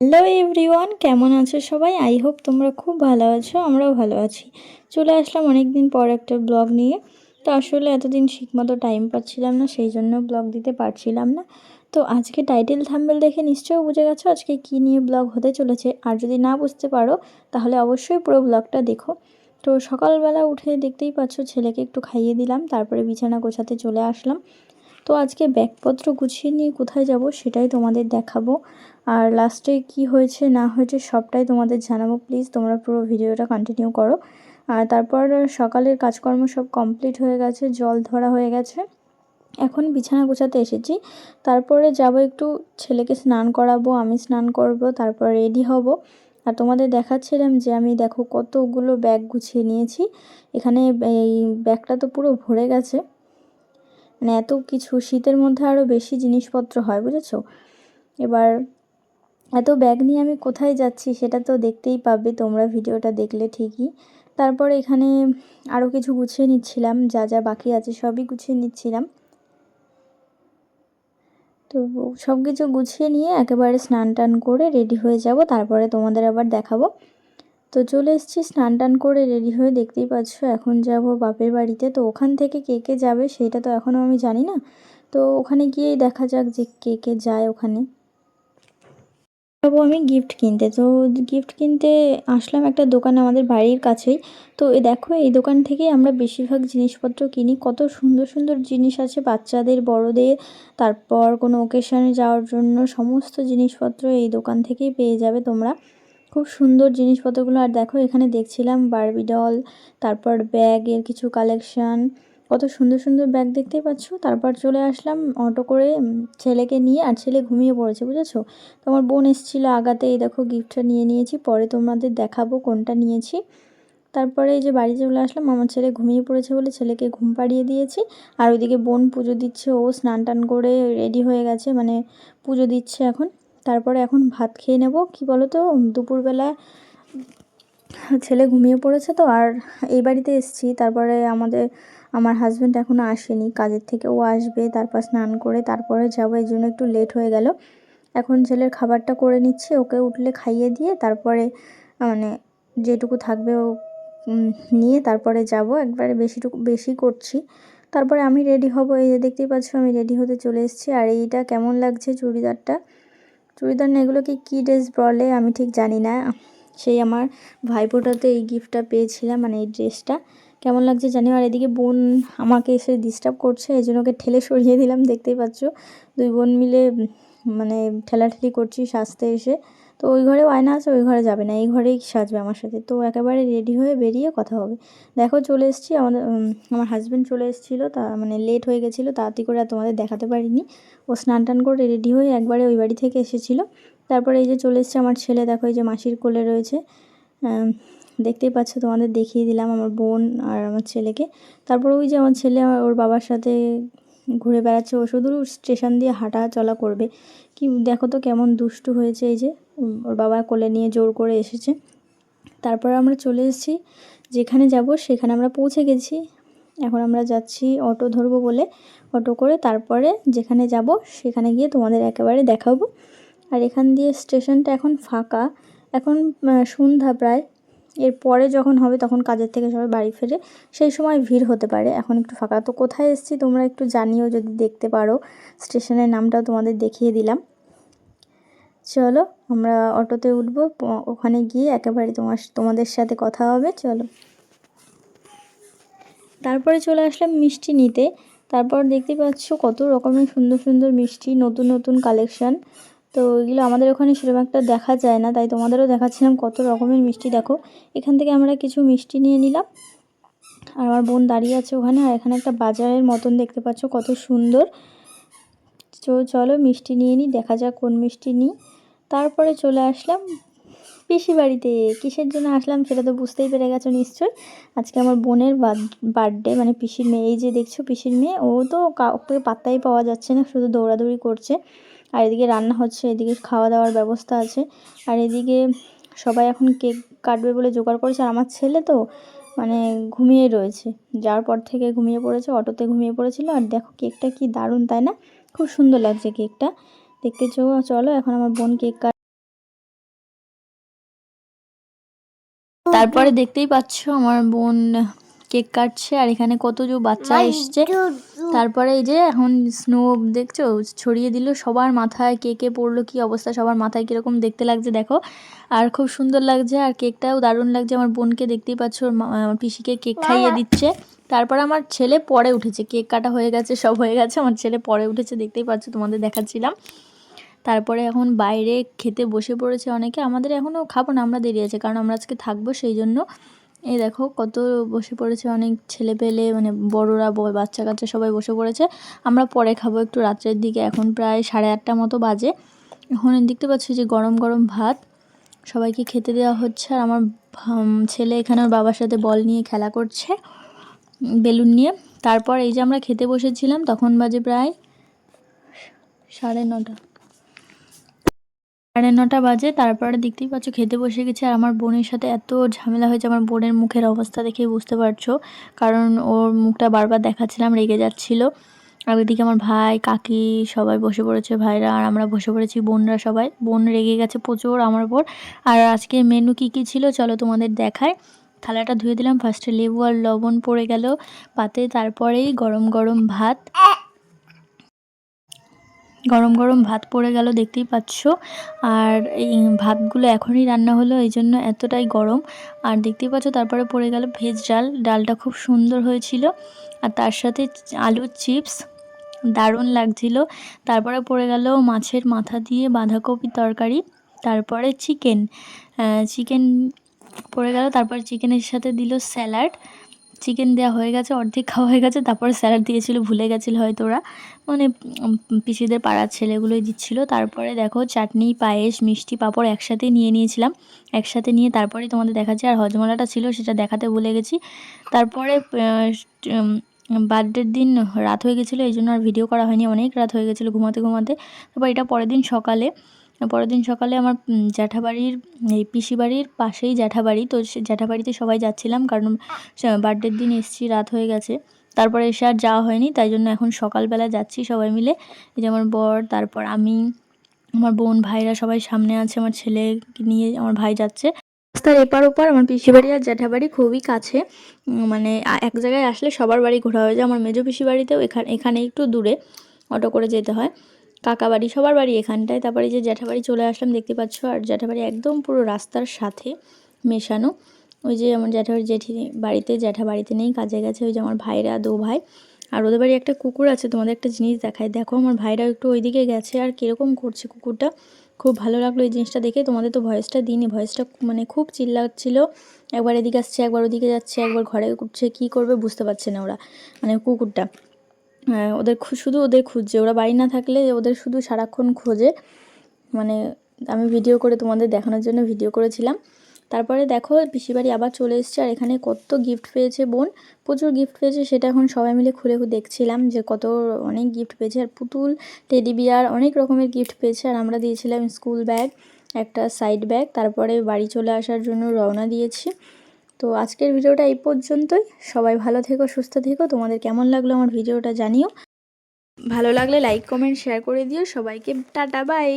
Hello everyone কেমন আছো সবাই? আই হোপ তোমরা খুব ভালো আছো, আমরাও ভালো আছি। চলে আসলাম অনেক দিন পর একটা ব্লগ নিয়ে। তো আসলে এতদিন ঠিকমতো টাইম পাচ্ছিলাম না, সেই জন্য ব্লগ দিতে পারছিলাম না। তো আজকে টাইটেল থাম্বেল দেখে নিশ্চয়ই বুঝে গেছো আজকে কি নিয়ে ব্লগ হতে চলেছে। আর যদি না বুঝতে পারো, তাহলে অবশ্যই পুরো ব্লগটা দেখো। তো সকালবেলা উঠে দেখতেই পাচ্ছ, ছেলেকে একটু খাইয়ে দিলাম, তারপরে বিছানা গোছাতে চলে আসলাম। তো আজকে ব্যাগপত্র গুছিয়ে নিয়ে কোথায় যাব সেটাই তোমাদের দেখাবো। আর লাস্টে কি হয়েছে না হয়েছে সবটাই তোমাদের জানাব। প্লিজ তোমরা পুরো ভিডিওটা কন্টিনিউ করো। আর তারপর সকালের কাজকর্ম সব কমপ্লিট হয়ে গেছে, জল ধরা হয়ে গেছে। এখন বিছানা গোছাতে এসেছি। তারপরে যাব একটু ছেলেকে স্নান করাবো, আমি স্নান করব, তারপর রেডি হব। আর তোমাদের দেখাচ্ছিলাম যে আমি দেখো কতগুলো ব্যাগ গুছিয়ে নিয়েছি। এখানে এই ব্যাগটা তো পুরো ভরে গেছে। মানে এত কিছু শীতের মধ্যে আরও বেশি জিনিসপত্র হয়, বুঝেছ? এবার এত ব্যাগ নিয়ে আমি কোথায় যাচ্ছি সেটা তো দেখতেই পাবে, তোমরা ভিডিওটা দেখলে ঠিকই। তারপর এখানে আরও কিছু গুছিয়ে নিচ্ছিলাম, যা যা বাকি আছে সবই গুছিয়ে নিচ্ছিলাম। তো সব কিছু গুছিয়ে নিয়ে একেবারে স্নান টান করে রেডি হয়ে যাব, তারপরে তোমাদের আবার দেখাবো। তো চলে এসেছি, স্নান টান করে রেডি হয়ে দেখতেই পাচ্ছ এখন যাব বাপের বাড়িতে। তো ওখান থেকে কে কে যাবে সেটা তো এখনও আমি জানি না। তো ওখানে গিয়েই দেখা যাক যে কে কে যায় ওখানে। যাব আমি গিফট কিনতে। তো গিফট কিনতে আসলাম একটা দোকান আমাদের বাড়ির কাছেই। তো এই দেখো, এই দোকান থেকেই আমরা বেশিরভাগ জিনিসপত্র কিনি। কত সুন্দর সুন্দর জিনিস আছে বাচ্চাদের, বড়দের। তারপর কোনো ওকেশনে যাওয়ার জন্য সমস্ত জিনিসপত্র এই দোকান থেকেই পেয়ে যাবে তোমরা। খুব সুন্দর জিনিসপত্রগুলো। আর দেখো, এখানে দেখছিলাম বারবি ডল তারপর ব্যাগের কিছু কালেকশান কত সুন্দর সুন্দর ব্যাগ দেখতেই পাচ্ছ। তারপর চলে আসলাম অটো করে ছেলেকে নিয়ে। আর ছেলে ঘুমিয়ে পড়েছে, বুঝেছ? তো আমার বোন এসেছিল আগাতে। এই দেখো গিফটটা নিয়ে নিয়েছি। পরে তোমাদের দেখাবো কোনটা নিয়েছি। তারপরে এই যে বাড়ি চলে আসলাম। আমার ছেলে ঘুমিয়ে পড়েছে বলে ছেলেকে ঘুম পাড়িয়ে দিয়েছি। আর ওইদিকে বোন পুজো দিচ্ছে। ও স্নান টান করে রেডি হয়ে গেছে। মানে পুজো দিচ্ছে এখন। তারপরে এখন ভাত খেয়ে নেব। কি বলো তো দুপুরবেলা ছেলে ঘুমিয়ে পড়েছে তো, আর এই বাড়িতে এসছি। তারপরে আমাদের, আমার হাজব্যান্ড এখনও আসেনি। কাজের থেকে ও আসবে তারপর স্নান করে তারপরে যাব। এই জন্য একটু লেট হয়ে গেল। এখন ছেলের খাবারটা করে নিচ্ছি, ওকে উঠলে খাইয়ে দিয়ে তারপরে মানে যেটুকু থাকবে ও নিয়ে তারপরে যাব। একবারে বেশিটুকু, বেশি করছি। তারপরে আমি রেডি হব। এই যে দেখতেই পাচ্ছ, আমি রেডি হতে চলে এসেছি। আর এইটা কেমন লাগছে চুড়িদারটা? চুড়িদার না এগুলোকে কী ড্রেস বলে আমি ঠিক জানি না। সেই আমার ভাইপোটাতে এই গিফটটা পেয়েছিলাম মানে এই ড্রেসটা কেমন লাগছে জানি আর এদিকে বোন আমাকে এসে ডিস্টার্ব করছে, এই জন্য ওকে ঠেলে সরিয়ে দিলাম, দেখতেই পাচ্ছ। দুই বোন মিলে মানে ঠেলাঠেলি করছি, সাজতে এসে। তো ওই ঘরে আয়না আছে, ওই ঘরে যাবে না, এই ঘরেই সাজবে আমার সাথে। তো একেবারে রেডি হয়ে বেরিয়ে কথা হবে। দেখো চলে এসেছি, আমাদের আমার হাজব্যান্ড চলে এসেছিল, তা মানে লেট হয়ে গেছিল, তাড়াতাড়ি করে আর তোমাদের দেখাতে পারিনি। ও স্নান টান করে রেডি হয়ে একবারে ওই বাড়ি থেকে এসেছিল। তারপরে এই যে চলে এসছে আমার ছেলে, দেখো এই যে মাসির কোলে রয়েছে। দেখতেই পাচ্ছ, তোমাদের দেখিয়ে দিলাম আমার বোন আর আমার ছেলেকে। তারপর ওই যে আমার ছেলে ওর বাবার সাথে ঘুরে বেড়াচ্ছে, ও শুধু স্টেশন দিয়ে হাঁটা চলা করবে। কি, দেখো তো কেমন দুষ্টু হয়েছে এই যে। ওর বাবা কোলে নিয়ে জোর করে এসেছে। তারপর আমরা চলে এসেছি। যেখানে যাব সেখানে আমরা পৌঁছে গেছি। এখন আমরা যাচ্ছি অটো ধরবো বলে। অটো করে তারপরে যেখানে যাব সেখানে গিয়ে তোমাদের একেবারে দেখাবো। আর এখান দিয়ে স্টেশনটা এখন ফাঁকা। এখন সন্ধ্যা প্রায়। এর পরে যখন হবে তখন কাজের থেকে সবাই বাড়ি ফেরে। সেই সময় ভিড় হতে পারে। এখন একটু ফাঁকা। তো কোথায় এসেছি তোমরা একটু জানিও, যদি দেখতে পারো। স্টেশনের নামটাও তোমাদের দেখিয়ে দিলাম। চলো আমরা অটোতে উঠবো ওখানে গিয়ে একেবারে তোমার তোমাদের সাথে কথা হবে, চলো। তারপরে চলে আসলাম মিষ্টি নিতে। তারপর দেখতে পাচ্ছ কত রকমের সুন্দর সুন্দর মিষ্টি, নতুন নতুন কালেকশান তো এগুলো আমাদের ওখানে সেরকম একটা দেখা যায় না, তাই তোমাদেরও দেখাচ্ছিলাম কত রকমের মিষ্টি। দেখো, এখান থেকে আমরা কিছু মিষ্টি নিয়ে নিলাম। আর আমার বোন দাঁড়িয়ে আছে ওখানে, আর এখানে একটা বাজারের মতন দেখতে পাচ্ছ কত সুন্দর। চলো মিষ্টি নিয়ে নিই দেখা যাক কোন মিষ্টি নিই। তারপরে চলে আসলাম পিসি বাড়িতে। কিসের জন্য আসলাম সেটা তো বুঝতেই পেরে গেছো নিশ্চয়ই। আজকে আমার বোনের বার্থডে মানে পিসির মেয়ে, এই যে দেখছ পিসির মেয়ে, ও তো কাউকে পাত্তাই পাওয়া যাচ্ছে না, শুধু দৌড়াদৌড়ি করছে। আর এদিকে রান্না হচ্ছে, এদিকে খাওয়া দাওয়ার ব্যবস্থা আছে। আর এদিকে সবাই এখন কেক কাটবে বলে জোগাড় করেছে, আর আমার ছেলে তো মানে ঘুমিয়ে রয়েছে। যাওয়ার পর থেকে ঘুমিয়ে পড়েছে, অটোতে ঘুমিয়ে পড়েছিল। আর দেখো কেকটা কি দারুণ, তাই না? খুব সুন্দর লাগছে কেকটা। দেখতে চলো এখন আমার বোন কেক কাট তারপরে দেখতেই পাচ্ছ আমার বোন কেক কাটছে আর এখানে কত যে বাচ্চা এসছে। তারপরে এই যে এখন স্নো দেখছ? ছড়িয়ে দিল সবার মাথায় কেকে পড়ল কি অবস্থা? সবার মাথায় কীরকম দেখতে লাগছে দেখো। আর খুব সুন্দর লাগছে আর কেকটাও দারুণ লাগছে। আমার বোনকে দেখতেই পাচ্ছ পিসিকে কেক খাইয়ে দিচ্ছে। তারপরে আমার ছেলে পরে উঠেছে কেক কাটা হয়ে গেছে সব হয়ে গেছে আমার ছেলে পরে উঠেছে দেখতেই পাচ্ছ তোমাদের দেখাচ্ছিলাম। তারপরে এখন বাইরে খেতে বসে পড়েছে অনেকে, আমাদের এখনও খাব না, আমরা দেরি আছে, কারণ আমরা আজকে থাকব সেই জন্য। এই দেখো কত বসে পড়েছে অনেক ছেলে পেলে মানে বড়রা বাচ্চা কাচ্চা সবাই বসে পড়েছে। আমরা পরে খাব একটু রাত্রের দিকে, এখন প্রায় সাড়ে আটটা মতো বাজে। এখন দেখতে পাচ্ছি যে গরম গরম ভাত, সবাইকে খেতে দেওয়া হচ্ছে। আর আমার ছেলে এখানে ওর বাবার সাথে বল নিয়ে খেলা করছে, বেলুন নিয়ে। তারপর এই যে আমরা খেতে বসেছিলাম, তখন বাজে প্রায় সাড়ে নটা। সাড়ে নটা বাজে, তারপরে দেখতেই পাচ্ছ খেতে বসে গেছি। আর আমার বোনের সাথে এত ঝামেলা হয়েছে, আমার বোনের মুখের অবস্থা দেখেই বুঝতে পারছ। কারণ ওর মুখটা বারবার দেখাচ্ছিলাম, রেগে যাচ্ছিল। আর ওইদিকে আমার ভাই, কাকি সবাই বসে পড়েছে, ভাইরা আর আমরা বসে পড়েছি, বোনরা সবাই। বোন রেগে গেছে প্রচুর আমার উপর। আর আজকে মেনু কী কী ছিল চলো তোমাদের দেখায় থালাটা ধুয়ে দিলাম ফার্স্টে লেবু আর লবণ পড়ে গেল পাতে, তারপরেই গরম গরম ভাত। গরম গরম ভাত পড়ে গেল, দেখতেই পাচ্ছ। আর এই ভাতগুলো এখনই রান্না হলো, এই জন্য এতটাই গরম। আর দেখতেই পাচ্ছ, তারপরে পড়ে গেল ভেজ ডাল। ডালটা খুব সুন্দর হয়েছিল। আর তার সাথে আলুর চিপস দারুণ লাগছিল। তারপরে পড়ে গেল মাছের মাথা দিয়ে বাঁধাকপি তরকারি, তারপরে চিকেন। চিকেন পড়ে গেল, তারপর চিকেনের সাথে দিল স্যালাড। চিকেন দেওয়া হয়ে গেছে, অর্ধেক খাওয়া হয়ে গেছে, তারপরে স্যালাড দিয়েছিল, ভুলে গেছিল হয়তো ওরা। মানে পিসিদের পাড়ার ছেলেগুলোই দিচ্ছিল। তারপরে দেখো, চাটনি, পায়েস, মিষ্টি পাঁপড় একসাথে নিয়ে নিয়েছিলাম। একসাথে নিয়ে তারপরে তোমাদের দেখাচ্ছি, আর হজমলাটা ছিল সেটা দেখাতে ভুলে গেছি। তারপরে বার্থডের দিন রাত হয়ে গেছিল, এই জন্য আর ভিডিও করা হয়নি। অনেক রাত হয়ে গেছিল ঘুমাতে ঘুমাতে। তারপর এটা পরের দিন সকালে পরের দিন সকালে আমার জ্যাঠাবাড়ির, এই পিসি বাড়ির পাশেই জ্যাঠাবাড়ি, তো জ্যাঠাবাড়িতে সবাই যাচ্ছিলাম কারণ বার্থডের দিন এসেছি, রাত হয়ে গেছে। তারপরে এসে আর যাওয়া হয়নি, তাই জন্য এখন সকালবেলা যাচ্ছি সবাই মিলে। এই যে আমার বর, তারপর আমি, আমার বোন, ভাইরা সবাই সামনে আছে, আমার ছেলে নিয়ে আমার ভাই যাচ্ছে। রাস্তার এপার ওপার আমার পিসি বাড়ি আর জ্যাঠাবাড়ি খুবই কাছে মানে এক জায়গায় আসলে সবার বাড়ি ঘোরা হয়ে যায়। আমার মেজো পিসি বাড়িতেও এখানে এখানে একটু দূরে অটো করে যেতে হয়। কাকা বাড়ি সবার বাড়ি এখানটায়। তারপরে যে জ্যাঠাবাড়ি চলে আসলাম, দেখতে পাচ্ছ? আর জ্যাঠাবাড়ি একদম পুরো রাস্তার সাথে মেশানো। ওই যে আমার জ্যাঠাবাড়ি জেঠি বাড়িতে, জ্যাঠা বাড়িতে নেই, কাজে গেছে ওই যে আমার ভাইরা, দু ভাই। আর ওদের বাড়ি একটা কুকুর আছে, তোমাদের একটা জিনিস দেখায় দেখো, আমার ভাইরা একটু ওইদিকে গেছে, আর কীরকম করছে কুকুরটা? খুব ভালো লাগল এই জিনিসটা দেখে। তোমাদের তো ভয়েসটা দিইনি, ভয়েসটা মানে খুব চিল্লাচ্ছিল। একবার এদিকে আসছে, একবার ওদিকে যাচ্ছে, একবার ঘরে উঠছে, কী করবে বুঝতে পারছে না ওরা মানে কুকুরটা। ওদের খু- শুধু ওদের খুঁজছে। ওরা বাড়ি না থাকলে ওদের শুধু সারাক্ষণ খোঁজে। মানে আমি ভিডিও করে তোমাদের দেখানোর জন্য ভিডিও করেছিলাম। তারপরে দেখো পিসি বাড়ি আবার চলে এসেছে আর এখানে কত গিফট পেয়েছে বোন। প্রচুর গিফট পেয়েছে, সেটা এখন সবাই মিলে খুলে দেখছিলাম যে কত অনেক গিফট পেয়েছে। আর পুতুল টেডি বিয়ার অনেক রকমের গিফট পেয়েছে। আর আমরা দিয়েছিলাম স্কুল ব্যাগ একটা সাইড ব্যাগ তারপরে বাড়ি চলে আসার জন্য রওনা দিয়েছি। তো আজকের ভিডিওটা এই পর্যন্তই। সবাই ভালো থেকো, সুস্থ থেকো। তোমাদের কেমন লাগল আমার ভিডিওটা জানিও। ভালো লাগলে লাইক কমেন্ট শেয়ার করে দিও। সবাইকে টাটা বাই